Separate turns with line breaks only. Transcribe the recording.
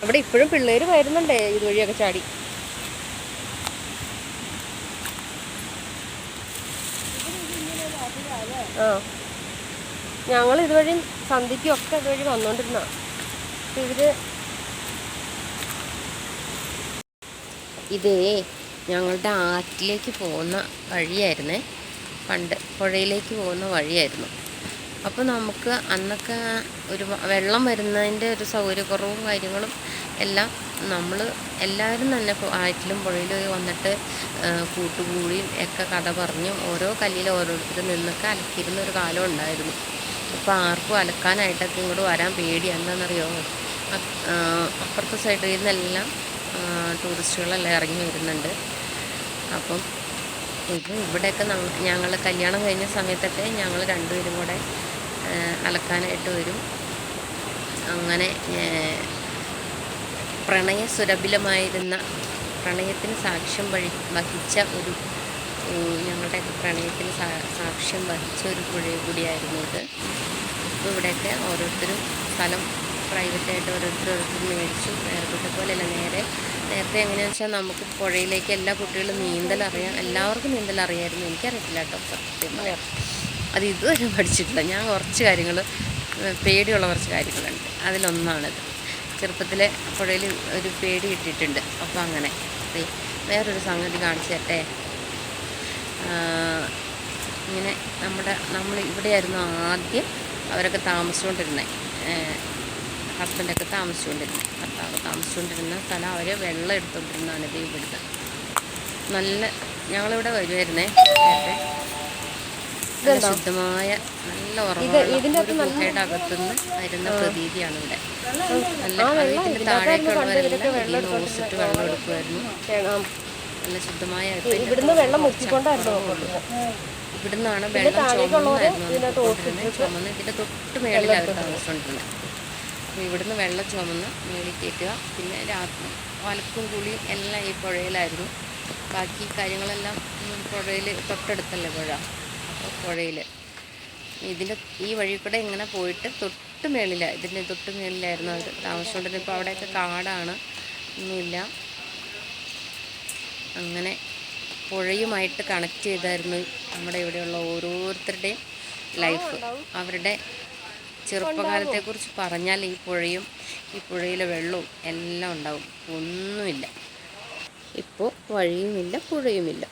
അവിടെ ഇപ്പോഴും പിള്ളേർ വരുന്നുണ്ടേ ഇതുവഴിയൊക്കെ ചാടി. ആ. ഞങ്ങൾ ഇതുവഴി സന്ധ്യയ്ക്കും ഒക്കെ ഇതുവഴി വന്നോണ്ടിരുന്ന. ഇവർ ഇതേ ഞങ്ങളുടെ ആറ്റിലേക്ക് പോകുന്ന വഴിയായിരുന്നേ. പണ്ട് പുഴയിലേക്ക് പോകുന്ന വഴിയായിരുന്നു. അപ്പോൾ നമുക്ക് അന്നൊക്കെ ഒരു വെള്ളം വരുന്നതിന്റെ ഒരു സൗകര്യക്കുറവും കാര്യങ്ങളും എല്ലാം നമ്മൾ എല്ലാവരും തന്നെ ആറ്റിലും പുഴയിലും വന്നിട്ട് കൂട്ടുകൂടിയും ഒക്കെ കഥ പറഞ്ഞും ഓരോ കല്ലിൽ ഓരോരുത്തർ നിന്നൊക്കെ അലക്കിയിരുന്ന ഒരു കാലം ഉണ്ടായിരുന്നു. അപ്പോൾ ആർക്കും അലക്കാനായിട്ടൊക്കെ ഇങ്ങോട്ട് വരാൻ പേടി എന്താണെന്നറിയോ? അപ്പുറത്തെ സൈഡിൽ നിന്നെല്ലാം ടൂറിസ്റ്റുകളെല്ലാം ഇറങ്ങി വരുന്നുണ്ട്. അപ്പം ഇത് ഇവിടെയൊക്കെ ഞങ്ങൾ കല്യാണം കഴിഞ്ഞ സമയത്തൊക്കെ ഞങ്ങൾ രണ്ടുപേരും കൂടെ അലക്കാനായിട്ട് വരും. അങ്ങനെ പ്രണയ സുരഭിലമായിരുന്ന പ്രണയത്തിന് സാക്ഷ്യം വഴി വഹിച്ച ഒരു ഞങ്ങളുടെ പ്രണയത്തിന് സാക്ഷ്യം വഹിച്ച ഒരു പുഴ കൂടിയായിരുന്നു ഇത്. ഇപ്പോൾ ഇവിടെയൊക്കെ ഓരോരുത്തരും സ്ഥലം പ്രൈവറ്റായിട്ട് ഓരോരുത്തർ ഓരോരുത്തർ മേടിച്ചു. നേരത്തെ പോലെയല്ല നേരെ നേരത്തെ എങ്ങനെയാണെന്ന് വെച്ചാൽ നമുക്ക് പുഴയിലേക്ക് എല്ലാ കുട്ടികളും നീന്തൽ അറിയാം എല്ലാവർക്കും നീന്തൽ അറിയായിരുന്നു എനിക്കറിയത്തില്ല കേട്ടോ സത്യം പറയാം അത് ഇതുവരെ പഠിച്ചിട്ടില്ല. ഞാൻ കുറച്ച് കാര്യങ്ങൾ പേടിയുള്ള കുറച്ച് കാര്യങ്ങളുണ്ട്. അതിലൊന്നാണിത്. ചെറുപ്പത്തിലെ പുഴയിൽ ഒരു പേടി കിട്ടിയിട്ടുണ്ട്. അപ്പോൾ അങ്ങനെ. വേറൊരു സംഗതി കാണിച്ചു തരട്ടെ ഇങ്ങനെ നമ്മുടെ നമ്മൾ ഇവിടെയായിരുന്നു ആദ്യം അവരൊക്കെ താമസിച്ചുകൊണ്ടിരുന്നത് ഹസ്ബൻഡൊക്കെ താമസിച്ചുകൊണ്ടിരുന്നത് ഭർത്താവ് താമസിച്ചുകൊണ്ടിരുന്ന സ്ഥലം അവർ വെള്ളം എടുത്തുകൊണ്ടിരുന്നതാണ് ഇത് ഇവിടുത്തെ നല്ല ഞങ്ങളിവിടെ വരുമായിരുന്നേ നല്ല ശുദ്ധമായ നല്ല ഗുഹയുടെ അകത്തുനിന്ന് വരുന്ന പ്രതീതിയാണ് ഇവിടെ. നല്ല അത് ഇതിന്റെ താഴേക്കുള്ളവരെല്ലാം ഈ ഓസിട്ട് വെള്ളം എടുക്കുമായിരുന്നു. നല്ല ശുദ്ധമായ ഇവിടുന്ന് വെള്ളം
ഇവിടുന്നാണ് വെള്ളം ചുമന്നായിരുന്നു ചുമന്ന് ഇതിന്റെ തൊട്ട് മേളിൽ അവർ താമസിച്ചുകൊണ്ടിരുന്നത് അപ്പോൾ ഇവിടുന്ന് വെള്ളം ചുമന്ന് മേളിൽ കയറ്റുക. പിന്നെ രാത്രി വലക്കും കുളിയും എല്ലാം ഈ പുഴയിലായിരുന്നു. ബാക്കി കാര്യങ്ങളെല്ലാം പുഴയിൽ തൊട്ടടുത്തല്ലേ പുഴ? പുഴയിൽ ഇതിന്റെ ഈ വഴി കൂടെ ഇങ്ങനെ പോയിട്ട് തൊട്ട് മേളിലാണ് ഇതിന്റെ തൊട്ട് മേളിലായിരുന്നു അവർ താമസിച്ചുകൊണ്ടിരുന്നത് ഇപ്പോൾ അവിടെയൊക്കെ കാടാണ് ഒന്നുമില്ല. അങ്ങനെ പുഴയുമായിട്ട് കണക്ട് ചെയ്തായിരുന്നു നമ്മുടെ ഇവിടെയുള്ള ഓരോരുത്തരുടെയും ലൈഫ് അവരുടെ ചെറുപ്പകാലത്തെക്കുറിച്ച് പറഞ്ഞാൽ ഈ പുഴയും ഈ പുഴയിലെ വെള്ളവും എല്ലാം ഉണ്ടാവും. ഒന്നുമില്ല. ഇപ്പോൾ വഴിയുമില്ല പുഴയുമില്ല.